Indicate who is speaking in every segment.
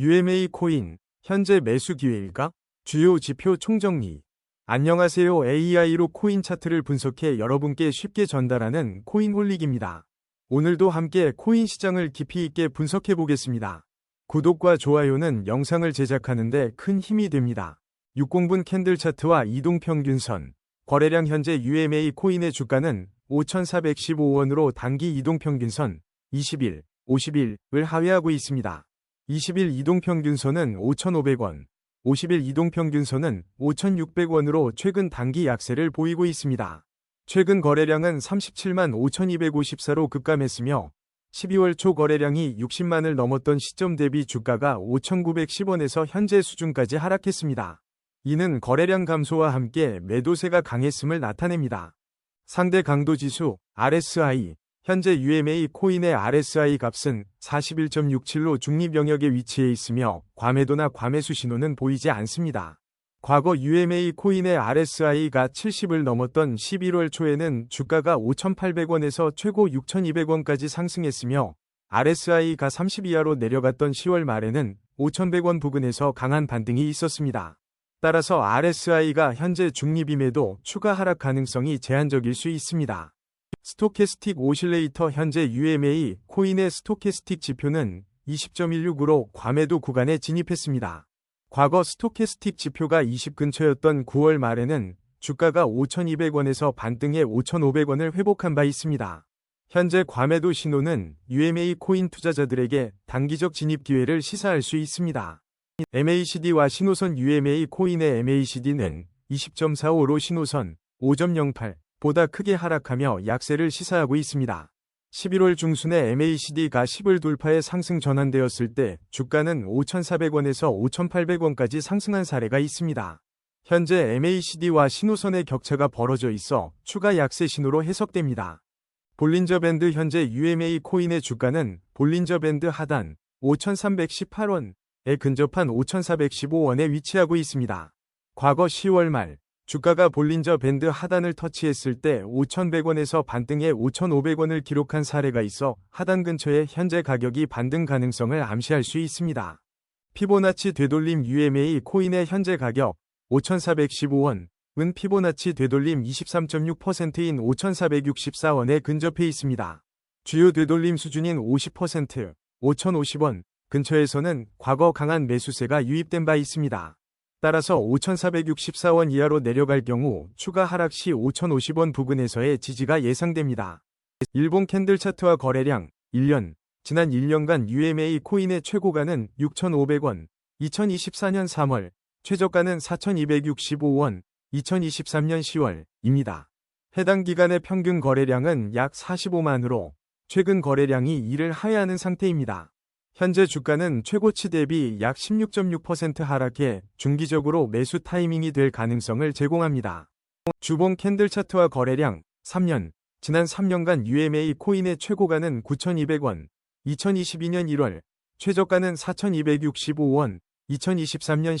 Speaker 1: UMA 코인, 현재 매수 기회일까? 주요 지표 총정리. 안녕하세요. AI로 코인 차트를 분석해 여러분께 쉽게 전달하는 코인홀릭입니다. 오늘도 함께 코인 시장을 깊이 있게 분석해 보겠습니다. 구독과 좋아요는 영상을 제작하는데 큰 힘이 됩니다. 60분 캔들 차트와 이동평균선, 거래량 현재 UMA 코인의 주가는 5,415원으로 단기 이동평균선 20일, 50일을 하회하고 있습니다. 20일 이동평균선은 5,500원, 50일 이동평균선은 5,600원으로 최근 단기 약세를 보이고 있습니다. 최근 거래량은 37만 5,254로 급감했으며 12월 초 거래량이 60만을 넘었던 시점 대비 주가가 5,910원에서 현재 수준까지 하락했습니다. 이는 거래량 감소와 함께 매도세가 강했음을 나타냅니다. 상대 강도 지수 RSI 현재 UMA 코인의 RSI 값은 41.67로 중립 영역에 위치해 있으며 과매도나 과매수 신호는 보이지 않습니다. 과거 UMA 코인의 RSI가 70을 넘었던 11월 초에는 주가가 5,800원에서 최고 6,200원까지 상승했으며 RSI가 30 이하로 내려갔던 10월 말에는 5,100원 부근에서 강한 반등이 있었습니다. 따라서 RSI가 현재 중립임에도 추가 하락 가능성이 제한적일 수 있습니다. 스토캐스틱 오실레이터 현재 UMA 코인의 스토캐스틱 지표는 20.16으로 과매도 구간에 진입했습니다. 과거 스토캐스틱 지표가 20 근처였던 9월 말에는 주가가 5,200원에서 반등해 5,500원을 회복한 바 있습니다. 현재 과매도 신호는 UMA 코인 투자자들에게 단기적 진입 기회를 시사할 수 있습니다. MACD와 신호선 UMA 코인의 MACD는 20.45로 신호선 5.08 보다 크게 하락하며 약세를 시사하고 있습니다. 11월 중순에 MACD가 10을 돌파해 상승 전환되었을 때 주가는 5,400원에서 5,800원까지 상승한 사례가 있습니다. 현재 MACD와 신호선의 격차가 벌어져 있어 추가 약세 신호로 해석됩니다. 볼린저 밴드 현재 UMA 코인의 주가는 볼린저 밴드 하단 5,318원에 근접한 5,415원에 위치하고 있습니다. 과거 10월 말 주가가 볼린저 밴드 하단을 터치했을 때 5,100원에서 반등해 5,500원을 기록한 사례가 있어 하단 근처에 현재 가격이 반등 가능성을 암시할 수 있습니다. 피보나치 되돌림 UMA 코인의 현재 가격 5,415원, 은 피보나치 되돌림 23.6%인 5,464원에 근접해 있습니다. 주요 되돌림 수준인 50%, 5,050원 근처에서는 과거 강한 매수세가 유입된 바 있습니다. 따라서 5,464원 이하로 내려갈 경우 추가 하락 시 5,050원 부근에서의 지지가 예상됩니다. 일본 캔들 차트와 거래량 1년 지난 1년간 UMA 코인의 최고가는 6,500원, 2024년 3월, 최저가는 4,265원, 2023년 10월입니다. 해당 기간의 평균 거래량은 약 45만으로 최근 거래량이 이를 하회하는 상태입니다. 현재 주가는 최고치 대비 약 16.6% 하락해 중기적으로 매수 타이밍이 될 가능성을 제공합니다. 주봉 캔들 차트와 거래량 3년 지난 3년간 UMA 코인의 최고가는 9,200원, 2022년 1월, 최저가는 4,265원, 2023년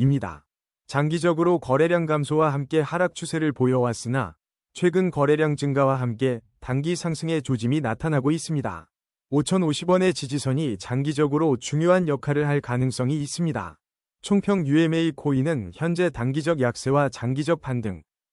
Speaker 1: 10월입니다. 장기적으로 거래량 감소와 함께 하락 추세를 보여왔으나 최근 거래량 증가와 함께 단기 상승의 조짐이 나타나고 있습니다. 5,050원의 지지선이 장기적으로 중요한 역할을 할 가능성이 있습니다. 총평 UMA 코인은 현재 단기적 약세와 장기적 반등,